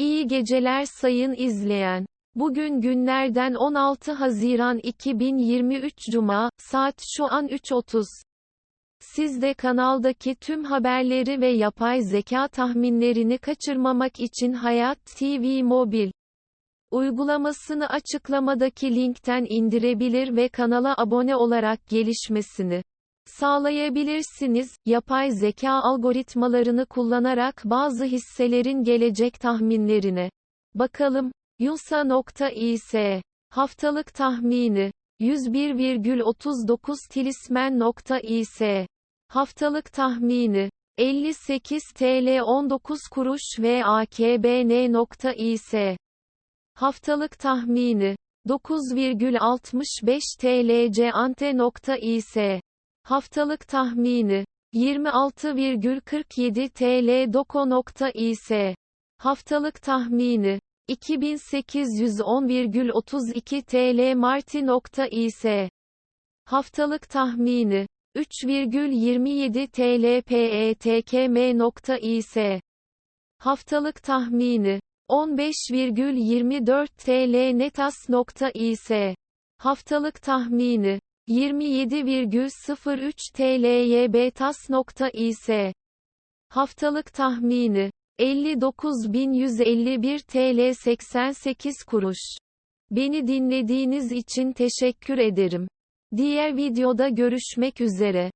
İyi geceler sayın izleyen. Bugün günlerden 16 Haziran 2023 Cuma, saat şu an 3.30. Siz de kanaldaki tüm haberleri ve yapay zeka tahminlerini kaçırmamak için Hayat TV Mobil uygulamasını açıklamadaki linkten indirebilir ve kanala abone olarak gelişmesini sağlayabilirsiniz. Yapay zeka algoritmalarını kullanarak bazı hisselerin gelecek tahminlerine bakalım. Yunsa.is haftalık tahmini. 101,39 Tilismen.is haftalık tahmini. 58 TL 19 kuruş ve AKBN.is haftalık tahmini. 9,65 TL Ceante.is haftalık tahmini 26,47 TL Doko.is haftalık tahmini 2810,32 TL Marti.is haftalık tahmini 3,27 TL PETKM.is haftalık tahmini 15,24 TL Netas.is haftalık tahmini 27,03 TL YBTAS.is haftalık tahmini 59.151 TL 88 kuruş. Beni dinlediğiniz için teşekkür ederim. Diğer videoda görüşmek üzere.